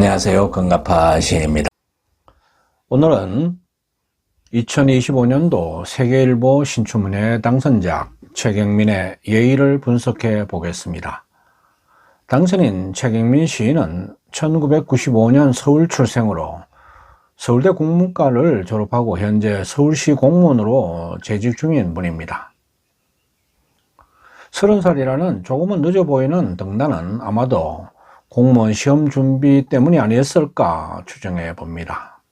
안녕하세요. 건가파 시인입니다. 오늘은 2025년도 세계일보 신춘문예 당선작 최경민의 예의를 분석해 보겠습니다. 당선인 최경민 시인은 1995년 서울 출생으로 서울대 국문과를 졸업하고 현재 서울시 공무원으로 재직 중인 분입니다. 30살이라는 조금은 늦어 보이는 등단은 아마도 공무원 시험 준비 때문이 아니었을까 추정해 봅니다.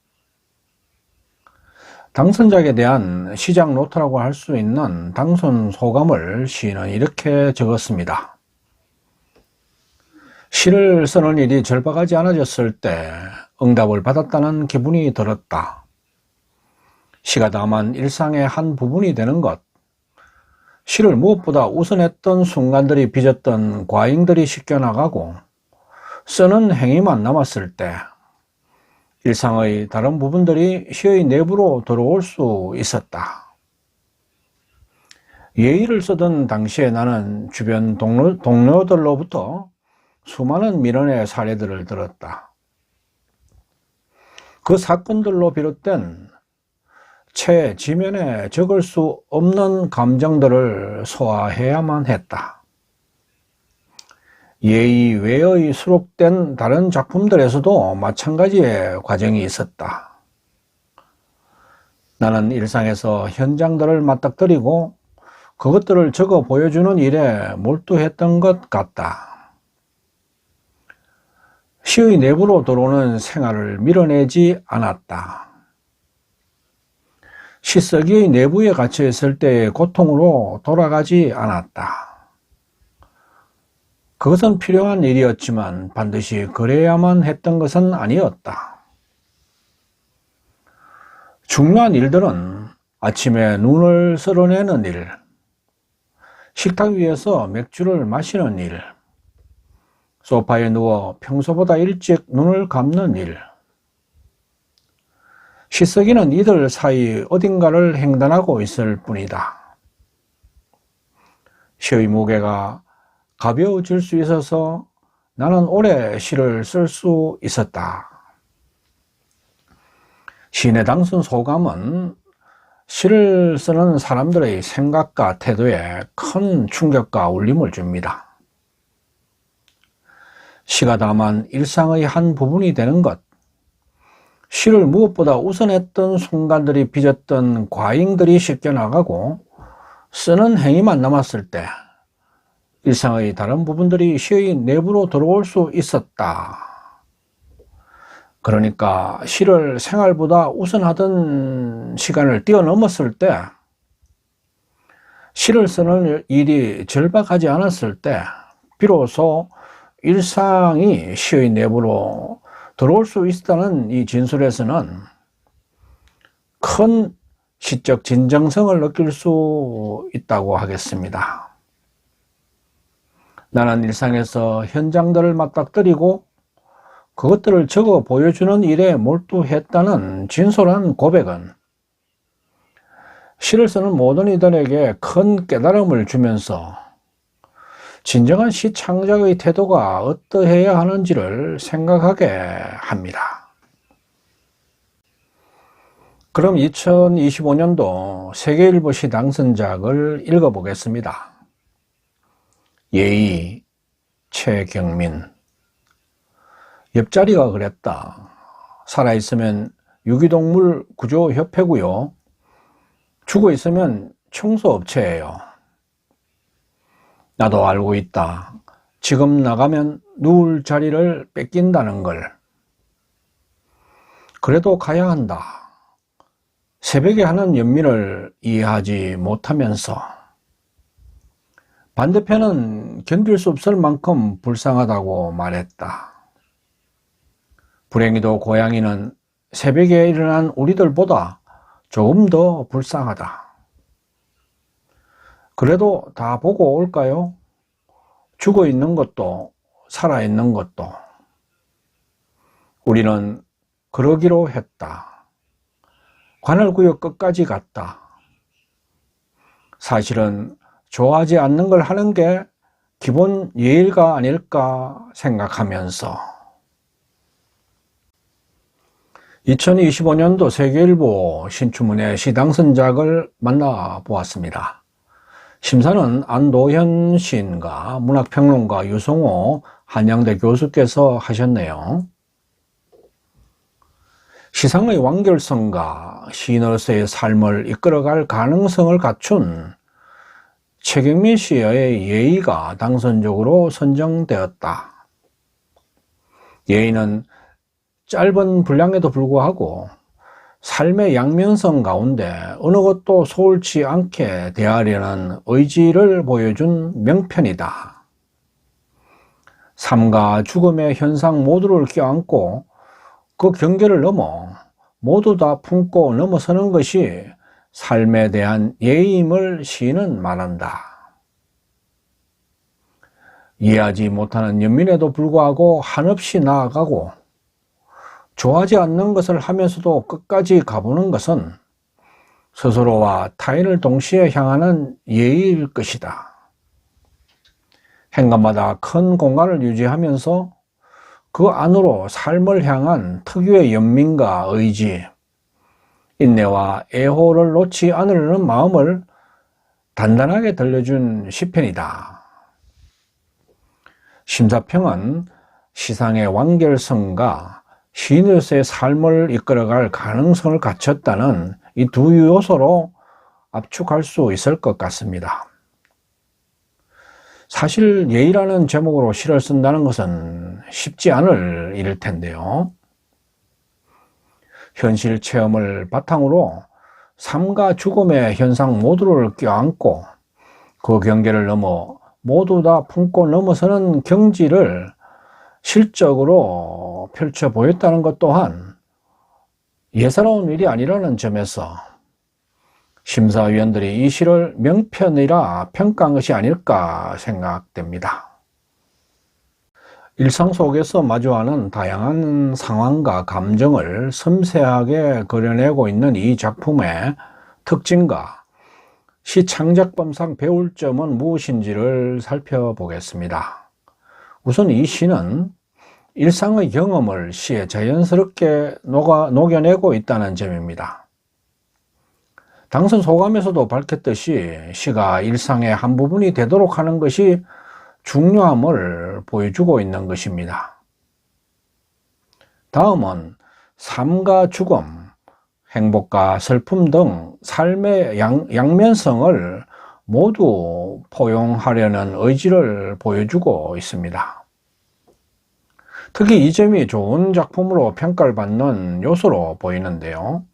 당선작에 대한 시작 노트라고 할 수 있는 당선 소감을 시인은 이렇게 적었습니다. 시를 쓰는 일이 절박하지 않아졌을 때 응답을 받았다는 기분이 들었다. 시가 다만 일상의 한 부분이 되는 것, 시를 무엇보다 우선했던 순간들이 빚었던 과잉들이 씻겨나가고 쓰는 행위만 남았을 때 일상의 다른 부분들이 시의 내부로 들어올 수 있었다. 예의를 쓰던 당시에 나는 주변 동료, 동료들로부터 수많은 민원의 사례들을 들었다. 그 사건들로 비롯된 채 지면에 적을 수 없는 감정들을 소화해야만 했다. 예의 외의 수록된 다른 작품들에서도 마찬가지의 과정이 있었다. 나는 일상에서 현장들을 맞닥뜨리고 그것들을 적어 보여주는 일에 몰두했던 것 같다. 시의 내부로 들어오는 생활을 밀어내지 않았다. 시쓰기의 내부에 갇혀 있을 때의 고통으로 돌아가지 않았다. 그것은 필요한 일이었지만 반드시 그래야만 했던 것은 아니었다. 중요한 일들은 아침에 눈을 쓸어내는 일, 식탁 위에서 맥주를 마시는 일, 소파에 누워 평소보다 일찍 눈을 감는 일, 시쓰기는 이들 사이 어딘가를 횡단하고 있을 뿐이다. 시의 무게가 가벼워질 수 있어서 나는 오래 시를 쓸 수 있었다. 시인의 당선 소감은 시를 쓰는 사람들의 생각과 태도에 큰 충격과 울림을 줍니다. 시가 다만 일상의 한 부분이 되는 것, 시를 무엇보다 우선했던 순간들이 빚었던 과잉들이 씻겨나가고 쓰는 행위만 남았을 때 일상의 다른 부분들이 시의 내부로 들어올 수 있었다. 그러니까 시를 생활보다 우선하던 시간을 뛰어넘었을 때 시를 쓰는 일이 절박하지 않았을 때 비로소 일상이 시의 내부로 들어올 수 있다는 이 진술에서는 큰 시적 진정성을 느낄 수 있다고 하겠습니다. 나는 일상에서 현장들을 맞닥뜨리고 그것들을 적어 보여주는 일에 몰두했다는 진솔한 고백은 시를 쓰는 모든 이들에게 큰 깨달음을 주면서 진정한 시 창작의 태도가 어떠해야 하는지를 생각하게 합니다. 그럼 2025년도 세계일보 시 당선작을 읽어보겠습니다. 예의, 최경민. 옆자리가 그랬다. 살아있으면 유기동물 구조협회고요. 죽어 있으면 청소업체예요. 나도 알고 있다. 지금 나가면 누울 자리를 뺏긴다는 걸. 그래도 가야 한다. 새벽에 하는 연민을 이해하지 못하면서 반대편은 견딜 수 없을 만큼 불쌍하다고 말했다. 불행히도 고양이는 새벽에 일어난 우리들보다 조금 더 불쌍하다. 그래도 다 보고 올까요? 죽어 있는 것도 살아 있는 것도 우리는 그러기로 했다. 관할구역 끝까지 갔다. 사실은 좋아하지 않는 걸 하는 게 기본 예의가 아닐까 생각하면서 2025년도 세계일보 신춘문예 시당선작을 만나보았습니다. 심사는 안도현 시인과 문학평론가 유성호 한양대 교수께서 하셨네요. 시상의 완결성과 시인으로서의 삶을 이끌어갈 가능성을 갖춘 최경민 씨의 예의가 당선적으로 선정되었다. 예의는 짧은 분량에도 불구하고 삶의 양면성 가운데 어느 것도 소홀치 않게 대하려는 의지를 보여준 명편이다. 삶과 죽음의 현상 모두를 껴안고 그 경계를 넘어 모두 다 품고 넘어서는 것이 삶에 대한 예의임을 시인은 말한다. 이해하지 못하는 연민에도 불구하고 한없이 나아가고 좋아하지 않는 것을 하면서도 끝까지 가보는 것은 스스로와 타인을 동시에 향하는 예의일 것이다. 행간마다 큰 공간을 유지하면서 그 안으로 삶을 향한 특유의 연민과 의지, 인내와 애호를 놓지 않으려는 마음을 단단하게 들려준 시편이다. 심사평은 시상의 완결성과 시인으로서의 삶을 이끌어갈 가능성을 갖췄다는 이 두 요소로 압축할 수 있을 것 같습니다. 사실 예의라는 제목으로 시를 쓴다는 것은 쉽지 않을 일일 텐데요. 현실 체험을 바탕으로 삶과 죽음의 현상 모두를 껴안고 그 경계를 넘어 모두 다 품고 넘어서는 경지를 실적으로 펼쳐 보였다는 것 또한 예사로운 일이 아니라는 점에서 심사위원들이 이 시를 명편이라 평가한 것이 아닐까 생각됩니다. 일상 속에서 마주하는 다양한 상황과 감정을 섬세하게 그려내고 있는 이 작품의 특징과 시 창작범상 배울 점은 무엇인지를 살펴보겠습니다. 우선 이 시는 일상의 경험을 시에 자연스럽게 녹아, 녹여내고 있다는 점입니다. 당선 소감에서도 밝혔듯이 시가 일상의 한 부분이 되도록 하는 것이 중요함을 보여주고 있는 것입니다. 다음은 삶과 죽음, 행복과 슬픔 등 삶의 양, 양면성을 모두 포용하려는 의지를 보여주고 있습니다. 특히 이 점이 좋은 작품으로 평가를 받는 요소로 보이는데요.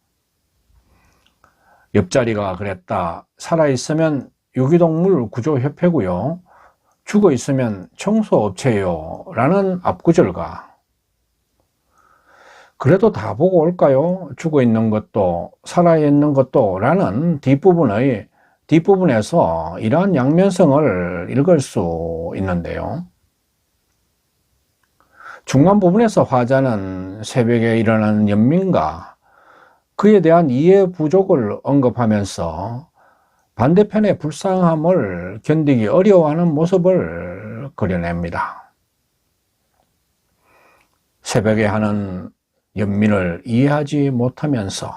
옆자리가 그랬다. 살아있으면 유기동물 구조협회고요. 죽어 있으면 청소업체요. 라는 앞구절과 그래도 다 보고 올까요? 죽어 있는 것도 살아 있는 것도 라는 뒷부분의 뒷부분에서 이러한 양면성을 읽을 수 있는데요. 중간 부분에서 화자는 새벽에 일어나는 연민과 그에 대한 이해 부족을 언급하면서 반대편의 불쌍함을 견디기 어려워하는 모습을 그려냅니다. 새벽에 하는 연민을 이해하지 못하면서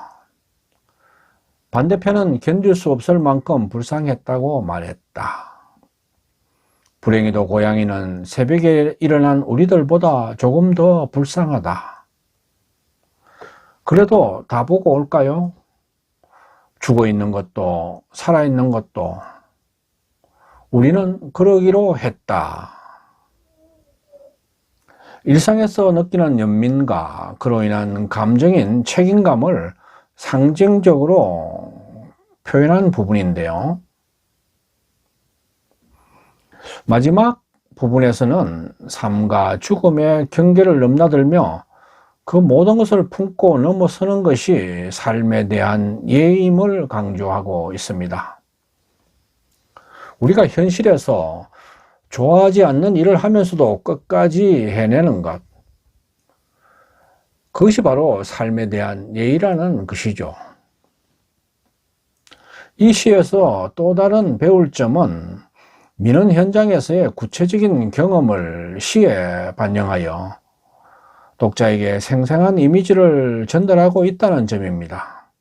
반대편은 견딜 수 없을 만큼 불쌍했다고 말했다. 불행히도 고양이는 새벽에 일어난 우리들보다 조금 더 불쌍하다. 그래도 다 보고 올까요? 죽어 있는 것도, 살아 있는 것도, 우리는 그러기로 했다. 일상에서 느끼는 연민과 그로 인한 감정인 책임감을 상징적으로 표현한 부분인데요. 마지막 부분에서는 삶과 죽음의 경계를 넘나들며 그 모든 것을 품고 넘어서는 것이 삶에 대한 예임을 강조하고 있습니다. 우리가 현실에서 좋아하지 않는 일을 하면서도 끝까지 해내는 것. 그것이 바로 삶에 대한 예의라는 것이죠. 이 시에서 또 다른 배울 점은 민원 현장에서의 구체적인 경험을 시에 반영하여 독자에게 생생한 이미지를 전달하고 있다는 점입니다.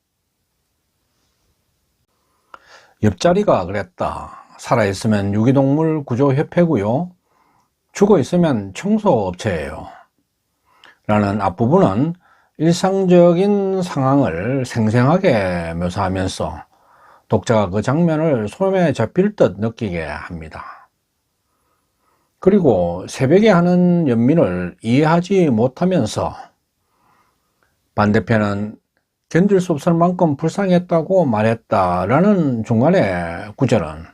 옆자리가 그랬다. 살아있으면 유기동물 구조협회고요. 죽어있으면 청소업체예요. 라는 앞부분은 일상적인 상황을 생생하게 묘사하면서 독자가 그 장면을 손에 잡힐 듯 느끼게 합니다. 그리고 새벽에 하는 연민을 이해하지 못하면서 반대편은 견딜 수 없을 만큼 불쌍했다고 말했다라는 중간의 구절은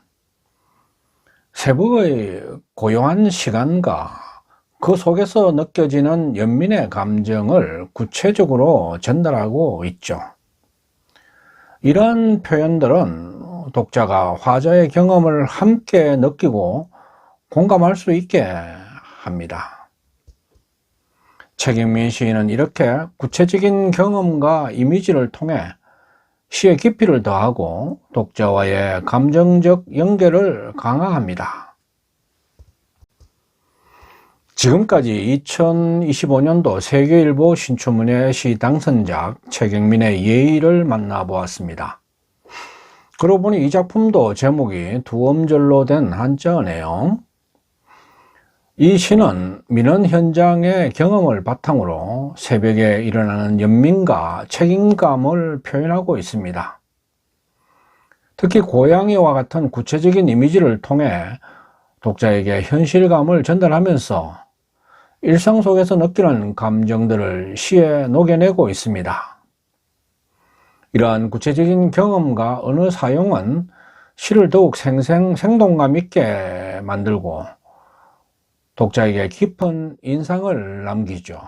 새벽의 고요한 시간과 그 속에서 느껴지는 연민의 감정을 구체적으로 전달하고 있죠. 이런 표현들은 독자가 화자의 경험을 함께 느끼고 공감할 수 있게 합니다. 최경민 시인은 이렇게 구체적인 경험과 이미지를 통해 시의 깊이를 더하고 독자와의 감정적 연결을 강화합니다. 지금까지 2025년도 세계일보 신춘문예 시 당선작 최경민의 예의를 만나보았습니다. 그러고 보니 이 작품도 제목이 두 음절로 된 한자어네요. 이 시는 민원 현장의 경험을 바탕으로 새벽에 일어나는 연민과 책임감을 표현하고 있습니다. 특히 고양이와 같은 구체적인 이미지를 통해 독자에게 현실감을 전달하면서 일상 속에서 느끼는 감정들을 시에 녹여내고 있습니다. 이러한 구체적인 경험과 언어 사용은 시를 더욱 생생, 생동감 있게 만들고 독자에게 깊은 인상을 남기죠.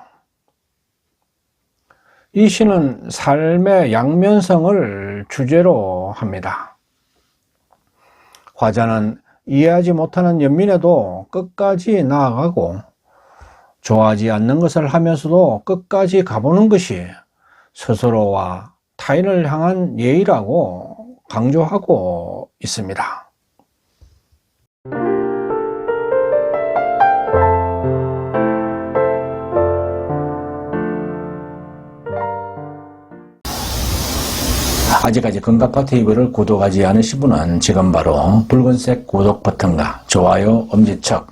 이 시는 삶의 양면성을 주제로 합니다. 화자는 이해하지 못하는 연민에도 끝까지 나아가고 좋아하지 않는 것을 하면서도 끝까지 가보는 것이 스스로와 타인을 향한 예의라고 강조하고 있습니다. 아직까지 건강파 TV를 구독하지 않으신 분은 지금 바로 붉은색 구독 버튼과 좋아요 엄지척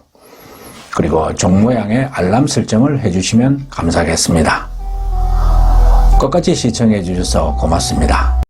그리고 종 모양의 알람 설정을 해주시면 감사하겠습니다. 끝까지 시청해 주셔서 고맙습니다.